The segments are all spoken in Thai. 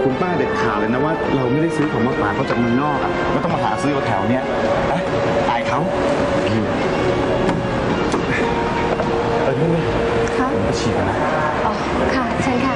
กับคุณป้าเด็ดขาดเลยนะว่าเราไม่ได้ซื้อของมาฝากเขาจากเมืองนอกอะก็ต้องมาหาซื้อแถวเนี้ยนะอายเขาเออนี่นี่คะผมไปฉี่ก่อนนะอ๋อค่ะเชิญค่ะ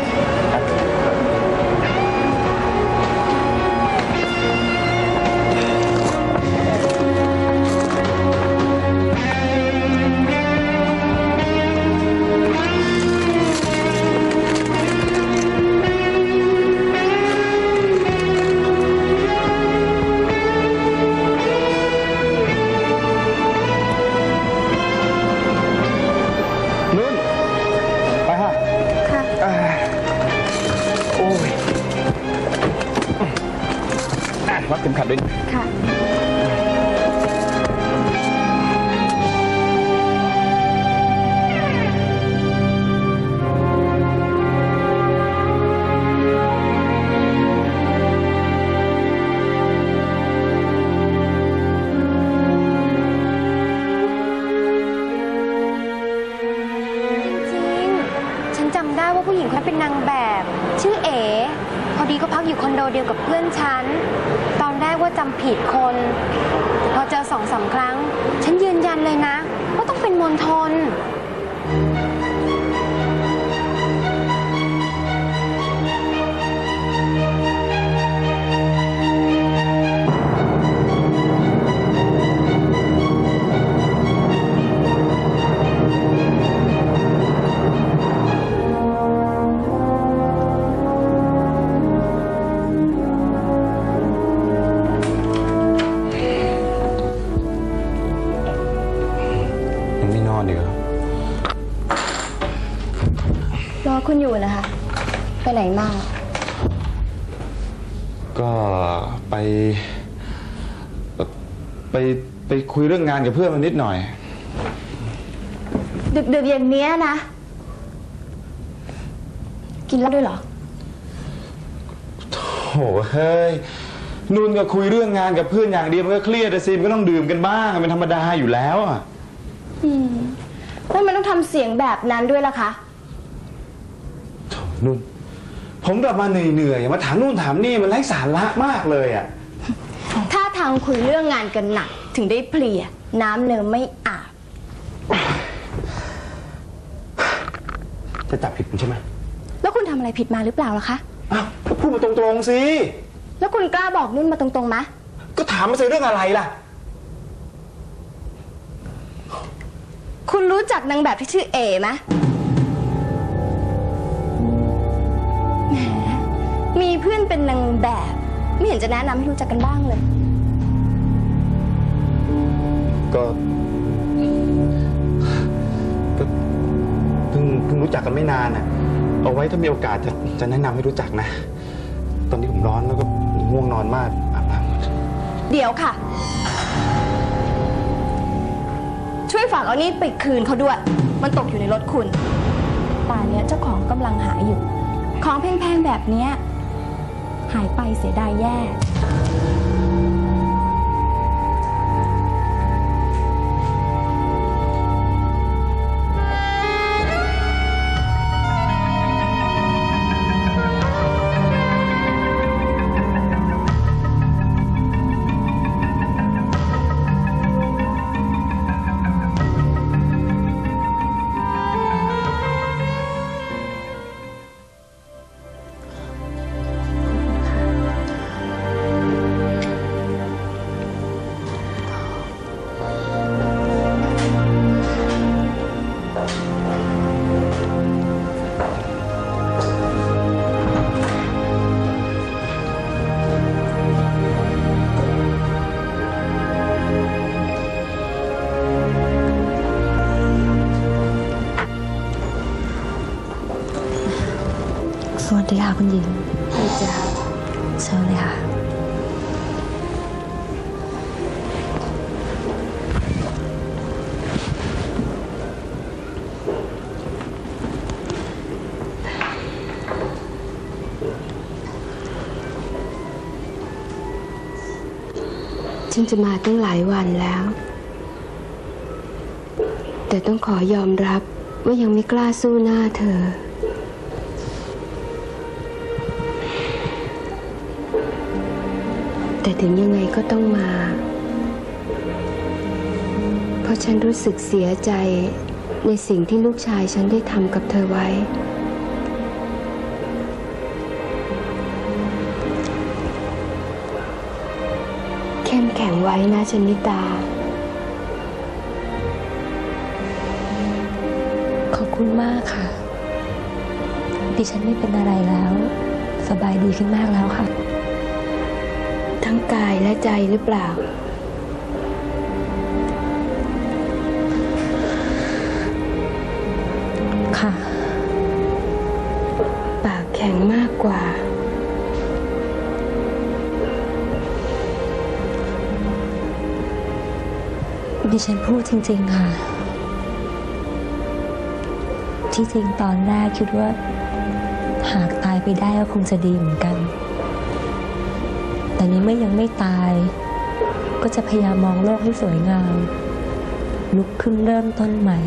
มนทน อนอีกเหรอรอคุณอยู่นะคะ ไปไหนมาก็ไปเอ่อไปไปคุยเรื่องงานกับเพื่อนมานิดหน่อย ดึกๆอย่างเนี้ยนะ กินเหล้าด้วยเหรอโอ้เฮ้ยนุ่นก็คุยเรื่องงานกับเพื่อนอย่างเดียวมันก็เครียดอะสิมันก็ต้องดื่มกันบ้างเป็นธรรมดาอยู่แล้วอะ อืมแล้วมันต้องทำเสียงแบบนั้นด้วยล่ะคะ โถนุ่น ผมกลับมาเหนื่อยๆมาถามนู่นถามนี่มันไร้สาระมากเลยอะถ้าทางคุยเรื่องงานกันหนัก ถึงได้เพลีย น้ำเนิมไม่อาบ จะจับผิดผมใช่ไหมแล้วคุณทำอะไรผิดมาหรือเปล่าล่ะคะ อ้าวก็พูดมาตรงๆสิ แล้วคุณกล้าบอกนุ่นมาตรงๆไหมก็ถามมาสิเรื่องอะไรล่ะ คุณรู้จักนางแบบที่ชื่อเอไหมแหมมีเพื่อนเป็นนางแบบ ไม่เห็นจะแนะนำให้รู้จักกันบ้างเลย ก็ก็เพิ่งเพิ่งรู้จักกันไม่นานอะ เอาไว้ถ้ามีโอกาสจะจะแนะนำให้รู้จักนะ ตอนนี้ผมร้อนแล้วก็ง่วงนอนมากอาบน้ำก่อน เดี๋ยวค่ะ ช่วยฝากเอานี่ไปคืนเขาด้วย มันตกอยู่ในรถคุณ ป่านเนี้ยเจ้าของกำลังหาอยู่ ของแพงๆแบบเนี้ยหายไปเสียดายแย่ ค่ะคุณหญิงดีจ้ะเชิญเลยค่ะ ฉันจะมาตั้งหลายวันแล้ว แต่ต้องขอยอมรับว่ายังไม่กล้าสู้หน้าเธอ แต่ถึงยังไงก็ต้องมา เพราะฉันรู้สึกเสียใจในสิ่งที่ลูกชายฉันได้ทำกับเธอไว้ เข้มแข็งไว้นะชนิตา ขอบคุณมากค่ะ ดิฉันไม่เป็นอะไรแล้ว สบายดีขึ้นมากแล้วค่ะ งกายและใจหรือเปล่า ค่ะ ปากแข็งมากกว่า ดิฉันพูดจริง ๆ ค่ะ ที่จริงตอนแรกคิดว่า หากตายไปได้ก็คงจะดีเหมือนกัน แต่นี้เมื่อยังไม่ตาย ก็จะพยายามมองโลกให้สวยงาม ลุกขึ้นเริ่มต้นใหม่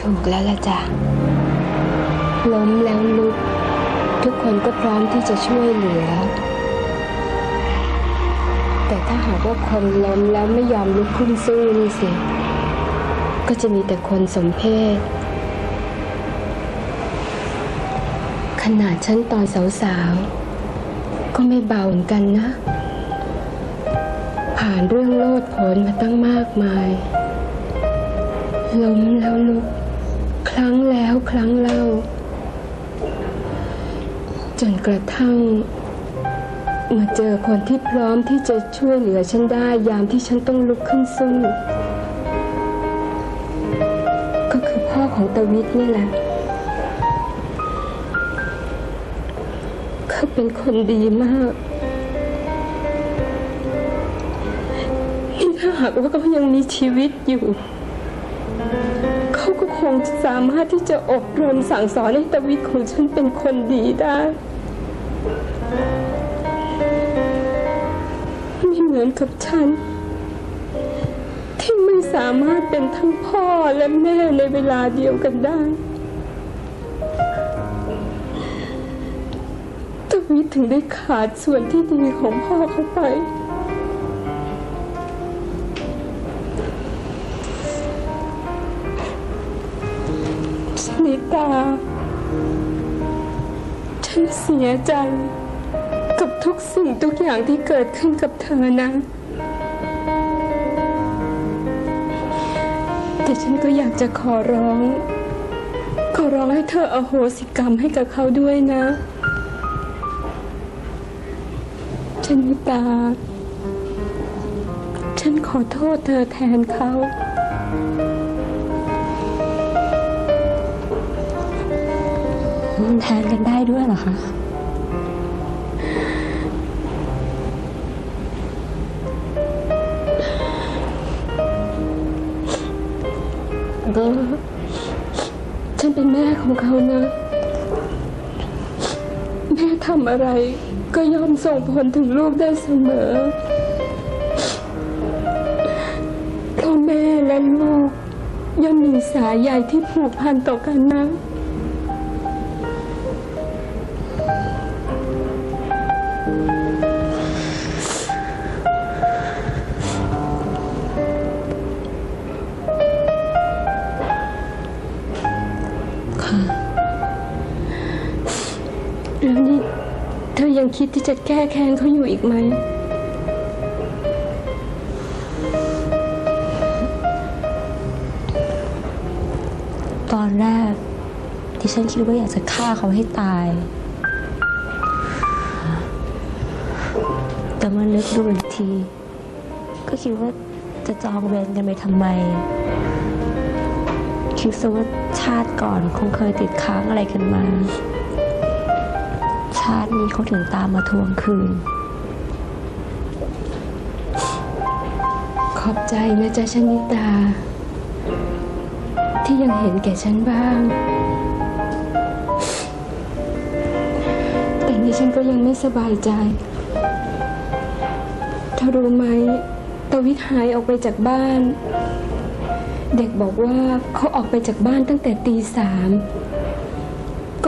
ถูกแล้วละจ้ะล้มแล้วลุก ทุกคนก็พร้อมที่จะช่วยเหลือ แต่ถ้าหากว่าคนล้มแล้วไม่ยอมลุกขึ้นสู้นี่สิ ก็จะมีแต่คนสมเพศ ขนาดฉันตอนสาวๆ ก็ไม่เบาเหมือนกันนะ ผ่านเรื่องโลดโผนมาตั้งมากมาย ล้มแล้วลุก ครั้งแล้วครั้งเล่า จนกระทั่ง มาเจอคนที่พร้อมที่จะช่วยเหลือฉันได้ยามที่ฉันต้องลุกขึ้นสู้ ก็คือพ่อของตวิทนี่แหละ เขาเป็นคนดีมากนี่ถ้าหากว่าเขายังมีชีวิตอยู่ เขาก็คงจะสามารถที่จะอบรมสั่งสอนให้ตาวิทของฉันเป็นคนดีได้ไม่เหมือนกับฉัน ที่ไม่สามารถเป็นทั้งพ่อและแม่ในเวลาเดียวกันได้ วิทถึงได้ขาดส่วนที่ดีของพ่อเขาไป ชนิตา ฉันเสียใจ กับทุกสิ่งทุกอย่างที่เกิดขึ้นกับเธอนะแต่ฉันก็อยากจะขอร้อง ขอร้องให้เธออโหสิกรรมให้กับเขาด้วยนะ นิตา ฉันขอโทษเธอแทนเขา แทนกันได้ด้วยเหรอคะ เออ ฉันเป็นแม่ของเขานะ แม่ทำอะไร ก็ย่อมส่งผลถึงลูกได้เสมอเพราะแม่และลูกย่อมมีสายใยที่ผูกพันต่อกันนะค่ะ ดที่จะแก้แค้นเขาอยู่อีกไหม ตอนแรกที่ฉันคิดว่าอยากจะฆ่าเขาให้ตาย แต่มานึกดูอีกที ก็คิดว่าจะจองเวรกันไปทำไม คิดซะว่าชาติก่อนคงเคยติดค้างอะไรกันมาาตินี้เขาถึงตามมาทวงคืน ขอบใจนะจ๊ะชนิตา ที่ยังเห็นแก่ฉันบ้าง แต่นี่ฉันก็ยังไม่สบายใจ เธอรู้ไหมตวิทหายออกไปจากบ้าน เด็กบอกว่าเขาออกไปจากบ้านตั้งแต่ตีสาม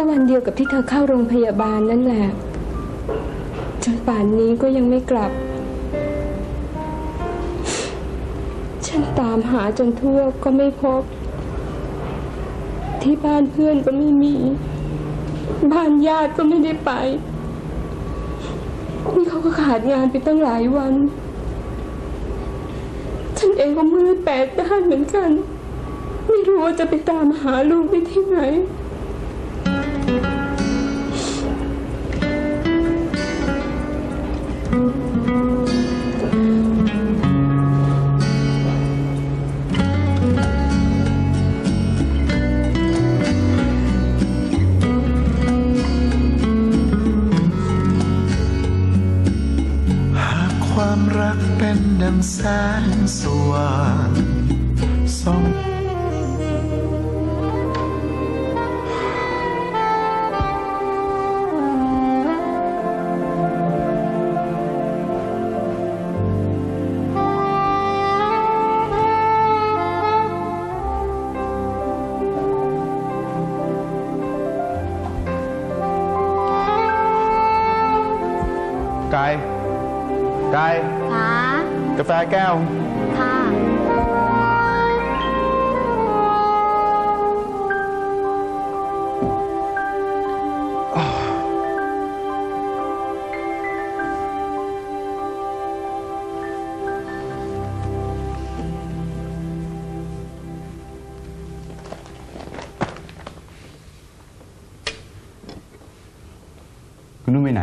ก็วันเดียวกับที่เธอเข้าโรงพยาบาลนั่นแหละ จนป่านนี้ก็ยังไม่กลับ ฉันตามหาจนทั่วก็ไม่พบ ที่บ้านเพื่อนก็ไม่มี บ้านญาติก็ไม่ได้ไป นี่เขาก็ขาดงานไปตั้งหลายวัน ฉันเองก็มืดแปดด้านเหมือนกัน ไม่รู้ว่าจะไปตามหาลูกได้ที่ไหน กายค่ะกาแฟแก้ว ค่ะคุณนุ่นไปไหน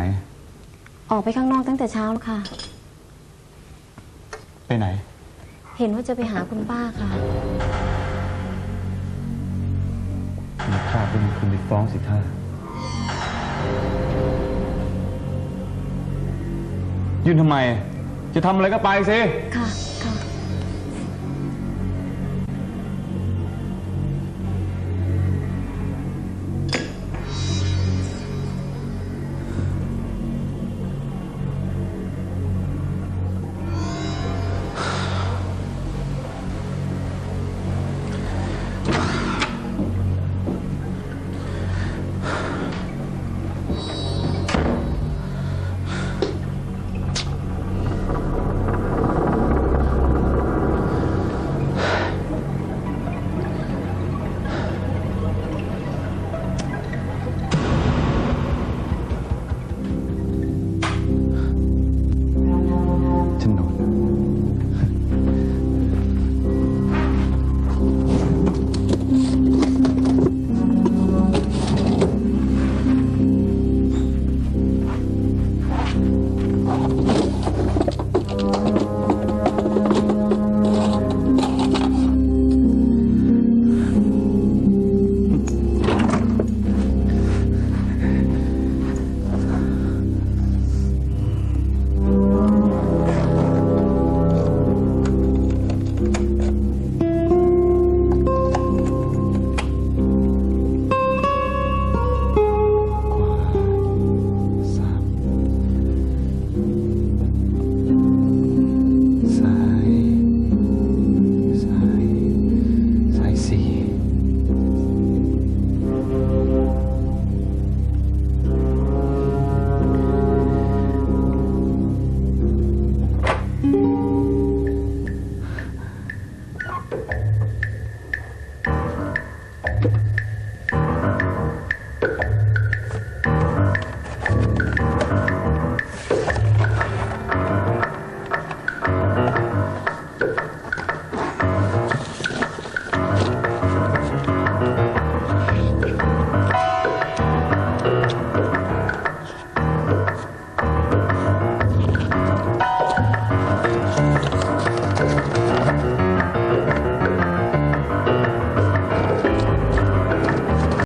ออกไปข้างนอกตั้งแต่เช้าแล้วค่ะ ไปไหน เห็นว่าจะไปหาคุณป้าค่ะ มีภาพเรื่องคุณไปฟ้องสิท่ายื่นทำไม จะทำอะไรก็ไปสิค่ะ